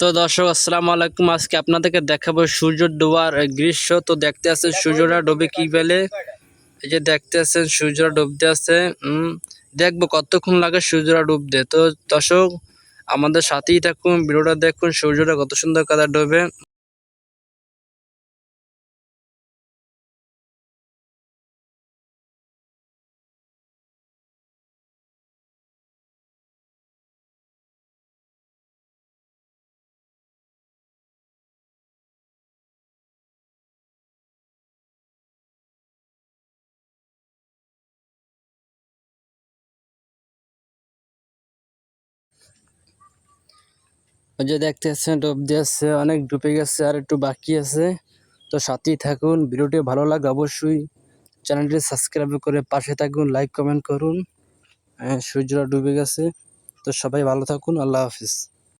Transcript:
তো দর্শক, আসসালামু আলাইকুম। আজকে আপনাদেরকে দেখাবো সূর্য ডোবার গ্রীষ্ম তো দেখতে আছেন সূর্যটা ডোবে কি পেলে এই যে দেখতে আছেন সূর্যরা ডুবতে আছে। দেখব কতক্ষণ লাগে সূর্যরা ডুবতে। তো দর্শক, আমাদের সাথেই থাকুন, ভিডিওটা দেখুন, সূর্যটা কত সুন্দর কাদা ডোবে। ওই যে দেখতে ডুব দিয়েছে, অনেক ডুবে গেছে আর একটু বাকি আছে। তো সাথেই থাকুন, ভিডিওটি ভালো লাগে অবশ্যই চ্যানেলটি সাবস্ক্রাইব করে পাশে থাকুন, লাইক, কমেন্ট করুন। হ্যাঁ সূর্যটা ডুবে গেছে। তো সবাই ভালো থাকুন, আল্লাহ হাফিজ।